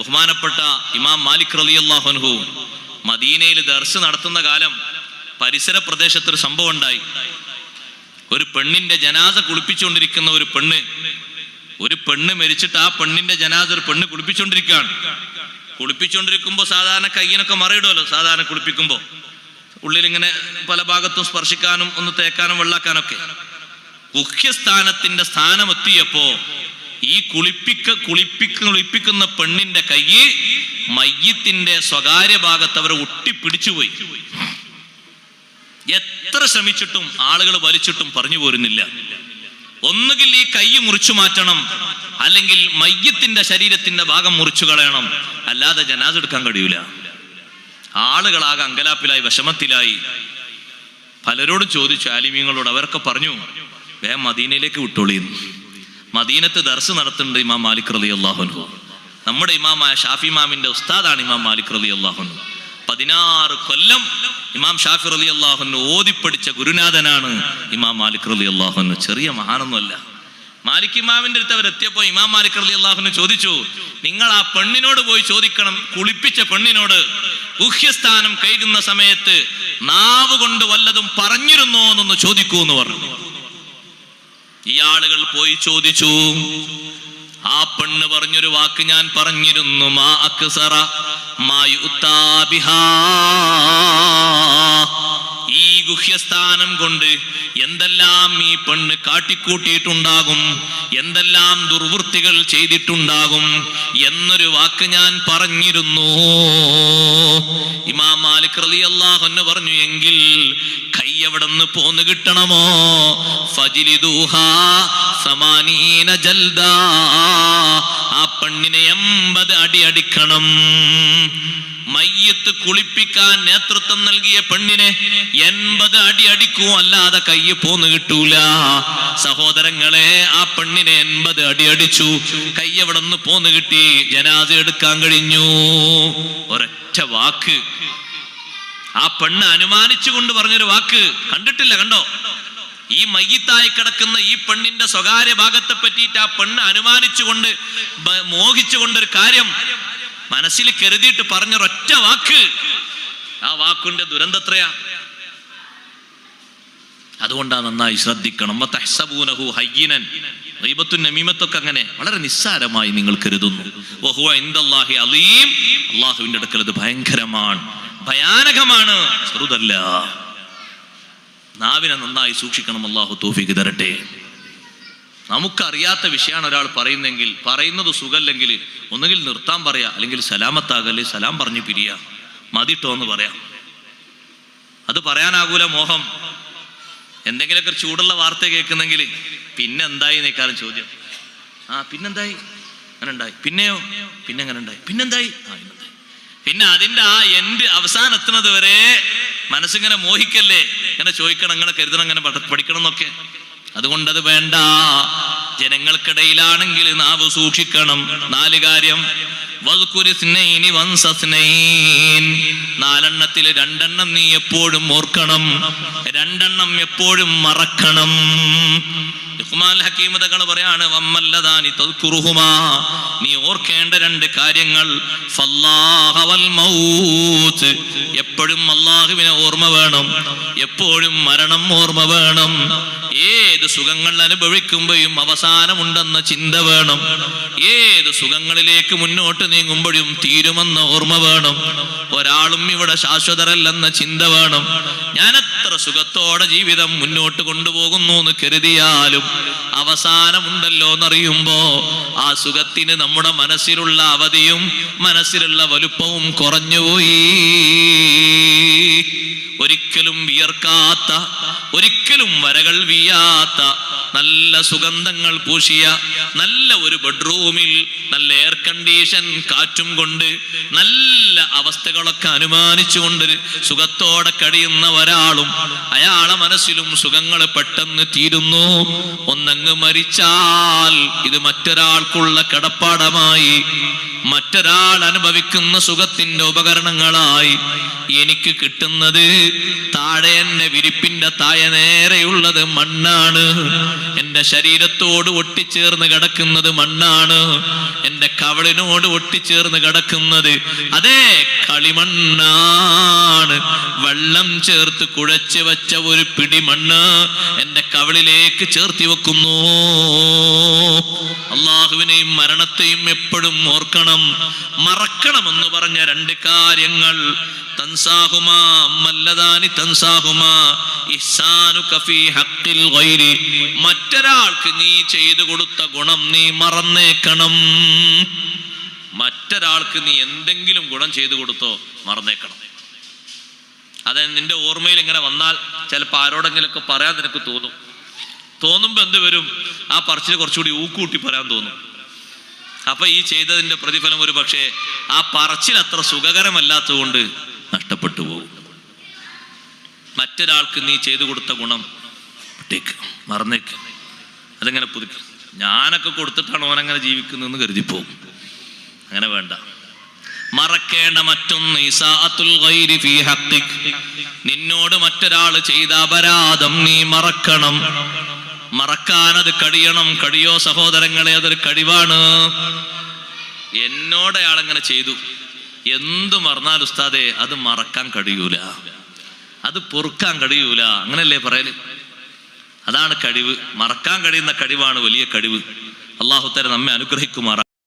ബഹുമാനപ്പെട്ട ഇമാം മാലിക് റലി അള്ളാഹുൻഹു മദീനയിൽ ദർസ് നടത്തുന്ന കാലം പരിസര പ്രദേശത്ത് ഒരു സംഭവം ഉണ്ടായി. ഒരു പെണ്ണിന്റെ ജനാസ കുളിപ്പിച്ചുകൊണ്ടിരിക്കുന്ന ഒരു പെണ്ണ് ഒരു പെണ്ണ് മരിച്ചിട്ട് ആ പെണ്ണിന്റെ ജനാസ ഒരു പെണ്ണ് കുളിപ്പിച്ചുകൊണ്ടിരിക്കുകയാണ്. കുളിപ്പിച്ചുകൊണ്ടിരിക്കുമ്പോൾ സാധാരണ കയ്യിനൊക്കെ മറയിടുമല്ലോ സാധാരണ കുളിപ്പിക്കുമ്പോൾ ഉള്ളിലിങ്ങനെ പല ഭാഗത്തും സ്പർശിക്കാനും ഒന്ന് തേക്കാനും വെള്ളാക്കാനൊക്കെ. മുഖ്യസ്ഥാനത്തിന്റെ സ്ഥാനമെത്തിയപ്പോ ഈ കുളിപ്പിക്ക കുളിപ്പിക്ക കുളിപ്പിക്കുന്ന പെണ്ണിന്റെ കൈ മയ്യത്തിന്റെ സ്വകാര്യ ഭാഗത്ത് അവരെ ഒട്ടിപ്പിടിച്ചുപോയി. എത്ര ശ്രമിച്ചിട്ടും ആളുകൾ വലിച്ചിട്ടും പറഞ്ഞു പോരുന്നില്ല. ഒന്നുകിൽ ഈ കൈ മുറിച്ചു മാറ്റണം അല്ലെങ്കിൽ മയ്യത്തിന്റെ ശരീരത്തിന്റെ ഭാഗം മുറിച്ചു കളയണം. അല്ലാതെ ജനാസ് എടുക്കാൻ കഴിയൂല. ആളുകളാകെ അങ്കലാപ്പിലായി വിഷമത്തിലായി. പലരോടും ചോദിച്ചു ആലിമീങ്ങളോട് അവരൊക്കെ പറഞ്ഞു വേ മദീനയിലേക്ക് വിട്ടോളിയെന്ന് മദീനത്ത് ദർസ് നടത്തുന്നുണ്ട് ഇമാം മാലിക് റലി അള്ളാഹുനു നമ്മുടെ ഇമാമായ ഷാഫി ഇമാമിന്റെ ഉസ്താദാണ് ഇമാം മാലിക് റലി അള്ളാഹുനു പതിനാറ് കൊല്ലം ഇമാം ഷാഫി റലി അള്ളാഹുനു ഓതിപ്പടിച്ച ഗുരുനാഥനാണ് ഇമാം മാലിക് റലി അള്ളാഹുനു ചെറിയ മഹാനൊന്നുമല്ല. മാലിക് ഇമാമിന്റെ അടുത്ത് അവരെത്തിയപ്പോ ഇമാം മാലിക് റലി അള്ളാഹുനു ചോദിച്ചു നിങ്ങൾ ആ പെണ്ണിനോട് പോയി ചോദിക്കണം കുളിപ്പിച്ച പെണ്ണിനോട്. ഗുഹ്യസ്ഥാനം കഴുകുന്ന സമയത്ത് നാവ് കൊണ്ട് വല്ലതും പറഞ്ഞിരുന്നോ എന്നൊന്ന് ചോദിക്കൂ എന്ന് പറഞ്ഞു. ഈ ആളുകൾ പോയി ചോദിച്ചു ആ പെണ്ണ് പറഞ്ഞൊരു വാക്ക് ഞാൻ പറഞ്ഞിരുന്നു മാ അക്സറ. ഈ ഗുഹ്യസ്ഥാനം കൊണ്ട് എന്തെല്ലാം ഈ പെണ്ണ് കാട്ടിക്കൂട്ടിയിട്ടുണ്ടാകും എന്തെല്ലാം ദുർവൃത്തികൾ ചെയ്തിട്ടുണ്ടാകും എന്നൊരു വാക്ക് ഞാൻ പറഞ്ഞിരുന്നു ഇമാം മാലിക് റലി പറഞ്ഞു എങ്കിൽ എവിടെ നിന്ന് പോന്ന് കിട്ടണമോ? ഫജിലിദൂഹാ സമാനീന ജൽദ. ആ പെണ്ണിനെ എൺപത് അടി അടിക്കണം. മയ്യത്ത് കുളിപ്പിക്കാൻ നേതൃത്വം നൽകിയ പെണ്ണിനെ എൺപത് അടി അടിക്കും അല്ലാതെ കയ്യ് പോന്ന് കിട്ടൂല. സഹോദരങ്ങളെ ആ പെണ്ണിനെ എൺപത് അടി അടിച്ചു. കൈ എവിടെ നിന്ന് പോന്ന് കിട്ടി? ജനാസ എടുക്കാൻ കഴിഞ്ഞു. ഒരൊറ്റ വാക്ക്. ആ പെണ്ണ് അനുമാനിച്ചുകൊണ്ട് പറഞ്ഞൊരു വാക്ക് കണ്ടിട്ടില്ല കണ്ടോ? ഈ മയ്യത്തായി കിടക്കുന്ന ഈ പെണ്ണിന്റെ സ്വകാര്യ ഭാഗത്തെ പറ്റിയിട്ട് ആ പെണ്ണ് അനുമാനിച്ചുകൊണ്ട് മോഹിച്ചുകൊണ്ടൊരു കാര്യം മനസ്സിൽ കരുതിയിട്ട് പറഞ്ഞൊരൊറ്റ വാക്ക്. ആ വാക്കിന്റെ ദുരന്തത്രയാ അതുകൊണ്ടാ നന്നായി ശ്രദ്ധിക്കണം. നമീമത്തൊക്കെ അങ്ങനെ വളരെ നിസ്സാരമായി നിങ്ങൾ കരുതുന്നു. അള്ളാഹുവിന്റെ അടുക്കൽ അത് ഭയങ്കരമാണ്. ഭയാനകമാണ്. ചെറുതല്ല. നാവിനെ നന്നായി സൂക്ഷിക്കണം അള്ളാഹു തോഫിക്ക് തരട്ടെ. നമുക്കറിയാത്ത വിഷയമാണ് ഒരാൾ പറയുന്നെങ്കിൽ പറയുന്നത് സുഖമല്ലെങ്കിൽ ഒന്നുകിൽ നിർത്താൻ പറയാ അല്ലെങ്കിൽ സലാമത്താകല്ലേ സലാം പറഞ്ഞു പിരിയ. മതിട്ടോ എന്ന് പറയാം. അത് പറയാനാകൂല മോഹം. എന്തെങ്കിലുമൊക്കെ ചൂടുള്ള വാർത്ത കേൾക്കുന്നെങ്കിൽ പിന്നെ എന്തായി നിൽക്കാനും ചോദ്യം. ആ പിന്നെന്തായി? അങ്ങനെ ഉണ്ടായി പിന്നെയോ? പിന്നെ അങ്ങനെ ഉണ്ടായി പിന്നെന്തായി? ആ പിന്നെ അതിന്റെ ആ എൻഡ് അവസാനം എത്തുന്നത് വരെ മനസ്സിങ്ങനെ മോഹിക്കല്ലേ? ഇങ്ങനെ ചോദിക്കണം അങ്ങനെ കരുതണം അങ്ങനെ പഠ- പഠിക്കണം എന്നൊക്കെ. അതുകൊണ്ടത് വേണ്ട. ജനങ്ങൾക്കിടയിലാണെങ്കിൽ നാവ് സൂക്ഷിക്കണം. നാല് കാര്യം. നാലെണ്ണത്തിൽ രണ്ടെണ്ണം നീ എപ്പോഴും ഓർക്കണം. രണ്ടെണ്ണം എപ്പോഴും മറക്കണം. ലുഖ്മാൻ ഹക്കീം തങ്ങൾ പറയാണ് വമ്മല്ലദാനി തൽക്കുറുഹുമാ നീ ഓർക്കേണ്ട രണ്ട് കാര്യങ്ങൾ. എപ്പോഴും അള്ളാഹുവിനെ ഓർമ്മ വേണം. എപ്പോഴും മരണം ഓർമ്മ വേണം. ഏത് സുഖങ്ങൾ അനുഭവിക്കുമ്പോഴും അവസാനമുണ്ടെന്ന ചിന്ത വേണം. ഏത് സുഖങ്ങളിലേക്ക് മുന്നോട്ട് നീങ്ങുമ്പോഴും തീരുമെന്ന ഓർമ്മ വേണം. ഒരാളും ഇവിടെ ശാശ്വതരല്ലെന്ന ചിന്ത വേണം. ഞാൻ എത്ര സുഖത്തോടെ ജീവിതം മുന്നോട്ട് കൊണ്ടുപോകുന്നു എന്ന് കരുതിയാലും അവസാനമുണ്ടല്ലോ എന്നറിയുമ്പോ ആ സുഖത്തിന് നമ്മുടെ മനസ്സിലുള്ള അവധിയും മനസ്സിലുള്ള വലുപ്പവും കുറഞ്ഞുപോയി. ഒരിക്കലും വിയർക്കാത്ത ഒരിക്കലും വരകൾ വീയാത്ത നല്ല സുഗന്ധങ്ങൾ പൂശിയ നല്ല ഒരു ബെഡ്റൂമിൽ നല്ല എയർ കണ്ടീഷൻ കാറ്റും കൊണ്ട് നല്ല അവസ്ഥകളൊക്കെ അനുമാനിച്ചുകൊണ്ട് സുഖത്തോടെ കഴിയുന്ന ഒരാളും അയാളെ മനസ്സിലും സുഖങ്ങൾ പെട്ടെന്ന് തീരുന്നു. ഒന്നങ്ങ് മരിച്ചാൽ ഇത് മറ്റൊരാൾക്കുള്ള കടപ്പാടമായി. മറ്റൊരാൾ അനുഭവിക്കുന്ന സുഖത്തിന്റെ ഉപകരണങ്ങളായി എനിക്ക് കിട്ടുന്നത് താഴെ എന്നെ വിരിപ്പിന്റെ താഴെ നേരെയുള്ളത് മണ്ണാണ്. എന്റെ ശരീരത്തോട് ഒട്ടിച്ചേർന്ന് കിടക്കുന്നത് മണ്ണാണ്. എന്റെ കവളിനോട് ഒട്ടിച്ചേർന്ന് കിടക്കുന്നത് അതേ കളിമണ്ണാണ് വെള്ളം ചേർത്ത് കുഴച്ച് വെച്ച ഒരു പിടി മണ്ണ് എന്റെ കവളിലേക്ക് ചേർത്തി വെക്കുന്നു. അള്ളാഹുവിനെയും മരണത്തെയും എപ്പോഴും ഓർക്കണം മറക്കണം എന്ന് പറഞ്ഞ രണ്ട് കാര്യങ്ങൾ. മറ്റൊരാൾക്ക് നീ ചെയ്തു കൊടുത്ത ഗുണം നീ മറന്നേക്കണം. മറ്റൊരാൾക്ക് നീ എന്തെങ്കിലും ഗുണം ചെയ്തു കൊടുത്തോ മറന്നേക്കണം. അത് നിന്റെ ഓർമ്മയിൽ ഇങ്ങനെ വന്നാൽ ചിലപ്പോൾ ആരോടെങ്കിലൊക്കെ പറയാൻ നിനക്ക് തോന്നും. തോന്നുമ്പോൾ എന്ത് വരും? ആ പറച്ചിൽ കുറച്ചുകൂടി ഊക്കൂട്ടി പറയാൻ തോന്നും. അപ്പൊ ഈ ചെയ്തതിന്റെ പ്രതിഫലം ഒരു പക്ഷേ ആ പറച്ചിൽ അത്ര സുഖകരമല്ലാത്തതുകൊണ്ട് നഷ്ടപ്പെട്ടു പോകും. മറ്റൊരാൾക്ക് നീ ചെയ്തു കൊടുത്ത ഗുണം വിട്ടേക്ക് മറന്നേക്ക്. അതെങ്ങനെ പുതുക്കും? ഞാനൊക്കെ കൊടുത്തിട്ടാണ് ഓനങ്ങനെ ജീവിക്കുന്നതെന്ന് കരുതിപ്പോവും അങ്ങനെ വേണ്ട. മറക്കേണ്ട മറ്റൊന്ന് ഗൈരി ഹഖിക് നിന്നോട് മറ്റൊരാൾ ചെയ്ത അപരാധം നീ മറക്കണം. മറക്കാനത് കടിയണം. കടിയോ സഹോദരങ്ങളെ അതൊരു കഴിവാണ് എന്നോട് അയാളങ്ങനെ ചെയ്തു. എന്തു മറന്നാൽ ഉസ്താദേ അത് മറക്കാൻ കഴിയൂല. അത് പൊറുക്കാൻ കഴിയൂല. അങ്ങനല്ലേ പറയൽ? അതാണ് കഴിവ് മറക്കാൻ കഴിയുന്ന കഴിവാണ് വലിയ കഴിവ് അള്ളാഹുത്തര നമ്മെ അനുഗ്രഹിക്കുമാറ